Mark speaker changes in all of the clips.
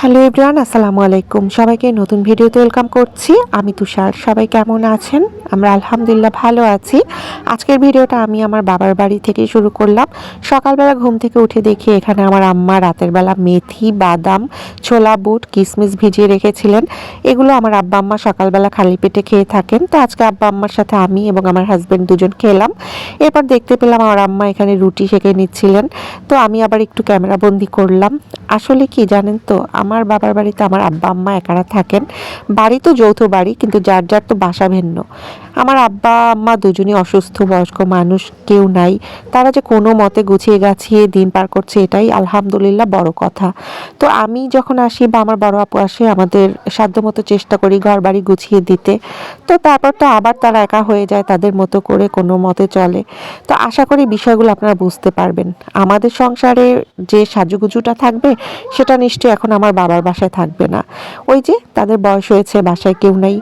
Speaker 1: Hello everyone, আসসালামু আলাইকুম। সবাইকে নতুন ভিডিওতে ওয়েলকাম করছি। আমি তুষার। সবাই কেমন আছেন? আমরা আলহামদুলিল্লাহ ভালো আছি। আজকের ভিডিওটা আমি আমার বাবার বাড়ি থেকে শুরু করলাম। সকালবেলা ঘুম থেকে উঠে দেখি এখানে আমার আম্মা রাতের বেলা মেথি, বাদাম, ছোলা, বুট কিশমিশ ভিজিয়ে রেখেছিলেন। এগুলো আমার আব্বা আম্মা সকালবেলা খালি পেটে খেয়ে থাকেন। তো আজকে আব্বা আম্মার সাথে আমি এবং আমার হাজব্যান্ড দুজন খেলাম। এরপর দেখতে পেলাম আমার আম্মা এখানে রুটি সেঁকে নিচ্ছিলেন। তো আমি আবার একটু ক্যামেরা বন্দি করলাম। আসলে কি জানেন তো আমার বাবার বাড়িতে আমার আব্বা, আম্মা একারা থাকেন। বাড়ি তো যৌথ বাড়ি, কিন্তু যার যার তো বাসা ভিন্ন। আমার আব্বা, আম্মা দুজনই অসুস্থ, বয়স্ক মানুষ, কেউ নাই। তারা যে কোনো মতে গুছিয়ে গাছিয়ে দিন পার করছে এটাই আলহামদুলিল্লাহ বড় কথা। তো আমি যখন আসি বা আমার বড় আপু আসে, আমাদের সাধ্যমতো চেষ্টা করি ঘর বাড়ি গুছিয়ে দিতে। তো তারপর তো আবার তারা একা হয়ে যায়, তাদের মতো করে কোনো মতে চলে। তো আশা করি বিষয়গুলো আপনারা বুঝতে পারবেন। আমাদের সংসারে যে সাজুগুজুটা থাকবে, সেটা নিশ্চয়ই এখন আমার বাবার বাসায় থাকবে না। ওই যে তাদের বয়স হয়েছে, বাসায় কেউ নেই।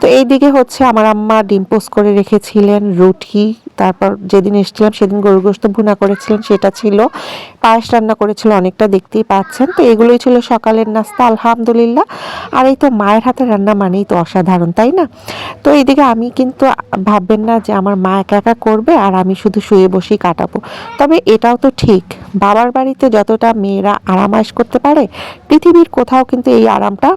Speaker 1: তো এইদিকে হচ্ছে আমার আম্মা ডিম পোস্ট করে রেখেছিলেন, রুটি, তারপর যেদিন এসেছিলাম সেদিন গরু গোস্ত ভুনা করেছিলেন, সেটা ছিল। পায়েস রান্না করেছিল অনেকটা, দেখতেই পাচ্ছেন। তো এগুলোই ছিল সকালের নাস্তা, আলহামদুলিল্লাহ। আর এই তো মায়ের হাতে রান্না মানেই তো অসাধারণ, তাই না? তো এইদিকে আমি কিন্তু ভাববেন না যে আমার মা একা একা করবে আর আমি শুধু শুয়ে বসেই কাটাবো। তবে এটাও তো ঠিক, বাবার বাড়িতে যতটা মেয়েরা আরামাইশ করতে পারে পৃথিবীর কোথাও কিন্তু এই আরামটা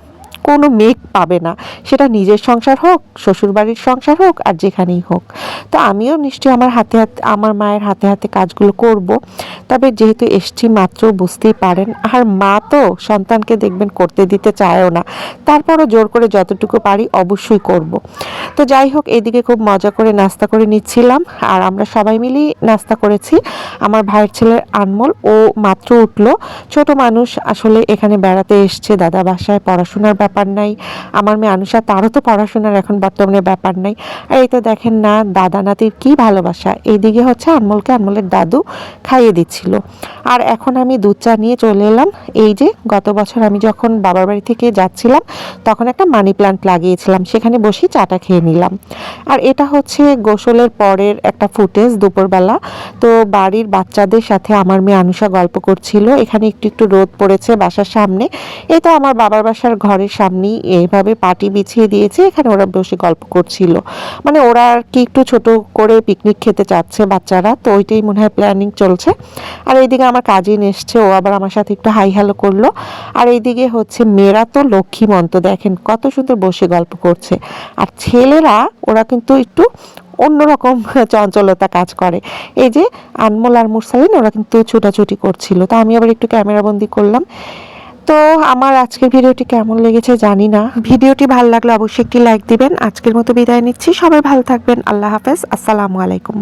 Speaker 1: কোনো মেঘ পাবে না। সেটা নিজের সংসার হোক, শ্বশুরবাড়ির সংসার হোক, আর যেখানেই হোক। তো আমিও নিশ্চয়ই আমার হাতে হাতে, আমার মায়ের হাতে হাতে কাজগুলো করব। তবে যেহেতু এসছি মাত্র, বুঝতেই পারেন, আর মা তো সন্তানকে দেখবেন করতে দিতে চায়ও না, তারপরও জোর করে যতটুকু পারি অবশ্যই করব। তো যাই হোক, এদিকে খুব মজা করে নাস্তা করে নিচ্ছিলাম, আর আমরা সবাই মিলেই নাস্তা করেছি। আমার ভাইয়ের ছেলের আনমোল, ও মাত্র উঠল। ছোট মানুষ আসলে এখানে বেড়াতে এসছে, দাদা বাসায় পড়াশোনার ব্যাপার নাই। আমার মেয়ে আনুষা, তারও তো পড়াশোনার এখন বর্তমানে ব্যাপার নাই। আর এই তো দেখেন না দাদা নাতির কি ভালোবাসা। এইদিকে হচ্ছে আনমোলকে আনমোলের দাদু খাইয়ে দিচ্ছিল। আর এখন আমি দুধ চা নিয়ে চলে এলাম। এই যে গত বছর আমি যখন বাবার বাড়ি থেকে যাচ্ছিলাম, তখন একটা মানি প্লান্ট লাগিয়েছিলাম। সেখানে বসেই চাটা খেয়ে নিলাম। আর এটা হচ্ছে গোসলের পরের একটা ফুটেজ দুপুরবেলা। তো বাড়ির বাচ্চাদের সাথে আমার মেয়ে আনুষা গল্প করছিল। এখানে একটু একটু রোদ পড়েছে বাসার সামনে। এই তো আমার বাবার বাসার ঘরের সামনেই এইভাবে পাটি বিছিয়ে দিয়েছে, এখানে ওরা বসে গল্প করছিল। মানে ওরা আর কি একটু ছোট করে পিকনিক খেতে চাচ্ছে বাচ্চারা, তো ওইটাই মনে হয় প্ল্যানিং চলছে। আর এইদিকে আমার কাজিন এসছে, ও আবার আমার সাথে একটু হাই হ্যালো করল। আর এইদিকে হচ্ছে মেয়েরা তো লক্ষ্মীমন্ত, দেখেন কত সুন্দর বসে গল্প করছে। আর ছেলেরা, ওরা কিন্তু একটু অন্যরকম চঞ্চলতা কাজ করে। এই যে আনমোল আর মুরসালিন, ওরা কিন্তু ছুটাছুটি করছিল। তো আমি আবার একটু ক্যামেরা বন্দি করলাম। তো আমার আজকের ভিডিওটি কেমন লেগেছে জানি না। ভিডিওটি ভালো লাগলে অবশ্যই একটি লাইক দিবেন। আজকের মতো বিদায় নিচ্ছি। সবাই ভালো থাকবেন। আল্লাহ হাফেজ। আসসালামু আলাইকুম।